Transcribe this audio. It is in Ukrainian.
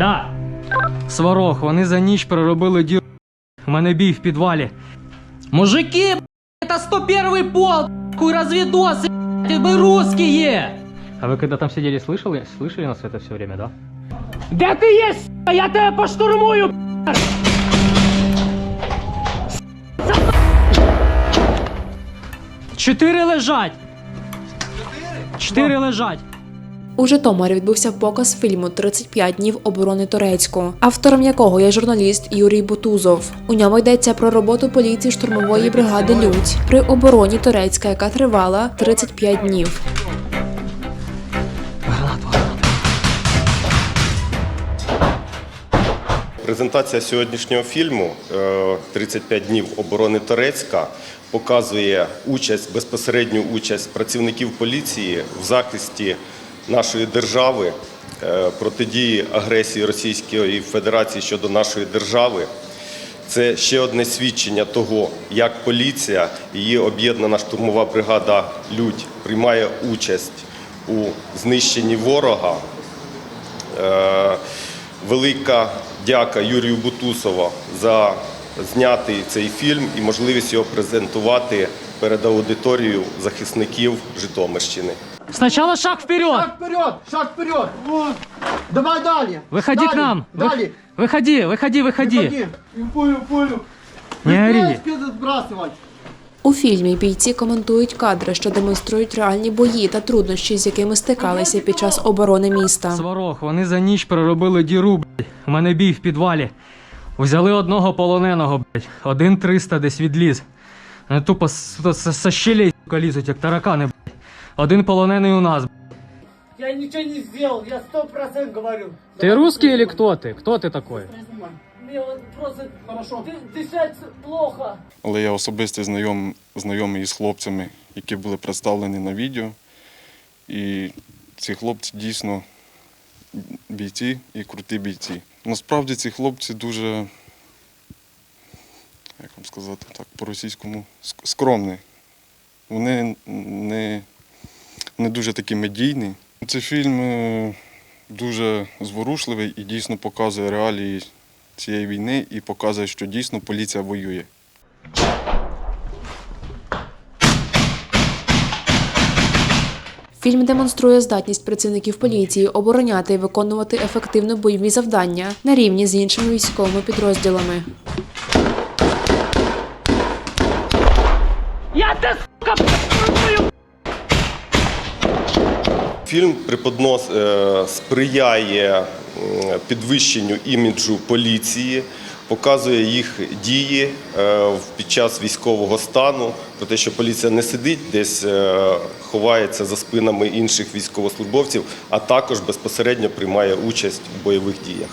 Да. Сварог, вони за ніч проробили дір. У мене бій в підвалі. Мужики, это 101 пол, хуй разведосы, вы русские! А вы когда там сидели, слышали, слышали нас это все время, да? Де ти є, с***? Я тебе поштурмую, Чотири лежать! Чотири лежать! У Житомирі відбувся показ фільму «35 днів оборони Турецьку, автором якого є журналіст Юрій Бутузов. У ньому йдеться про роботу поліції штурмової бригади Людь при обороні Турецька, яка тривала 35 днів. Презентація сьогоднішнього фільму е, «35 днів оборони Торецька показує участь, безпосередню участь працівників поліції в захисті нашої держави, е, протидії агресії Російської Федерації щодо нашої держави. Це ще одне свідчення того, як поліція, її об'єднана штурмова бригада Людь приймає участь у знищенні ворога. Е, Велика дяка Юрію Бутусова за знятий цей фільм і можливість його презентувати перед аудиторією захисників Житомирщини. Сначала шаг вперед! Шаг вперед, шаг вперед. Вот. Давай далее. Выходи Далее, к нам! Вы- Далее. Выходи, выходи, выходи! Выходи. И пулю, пулю. Не Быстрее ори. спиды сбрасывать. У фільмі бійці коментують кадри, що демонструють реальні бої та труднощі, з якими стикалися під час оборони міста. Сварог, вони за ніч проробили діру, блядь. У мене бій в підвалі. Взяли одного полоненого, блядь. Один 300 десь відліз. Вони тупо з, з, з щелей сука, лізуть, як таракани, блядь. Один полонений у нас, блядь. Я ничего не сделал, я сто процентов говорю. Ты русский или кто ты? Кто ты такой? Мне вот просто хорошо. Дышать плохо. Але я особисто знайом, знайомий із хлопцями, які були представлені на відео. І ці хлопці дійсно бійці і круті бійці. Насправді ці хлопці дуже, як вам сказати так, по-російському, ск- скромні. Вони не, не дуже такі медійні. Цей фільм е, дуже зворушливий і дійсно показує реалії цієї війни і показує, що дійсно поліція воює. Фільм демонструє здатність працівників поліції обороняти і виконувати ефективно бойові завдання на рівні з іншими військовими підрозділами. Я те, сука, Фільм преподнос е, сприяє підвищенню іміджу поліції, показує їх дії е, під час військового стану, про те, що поліція не сидить десь е, ховається за спинами інших військовослужбовців, а також безпосередньо приймає участь у бойових діях.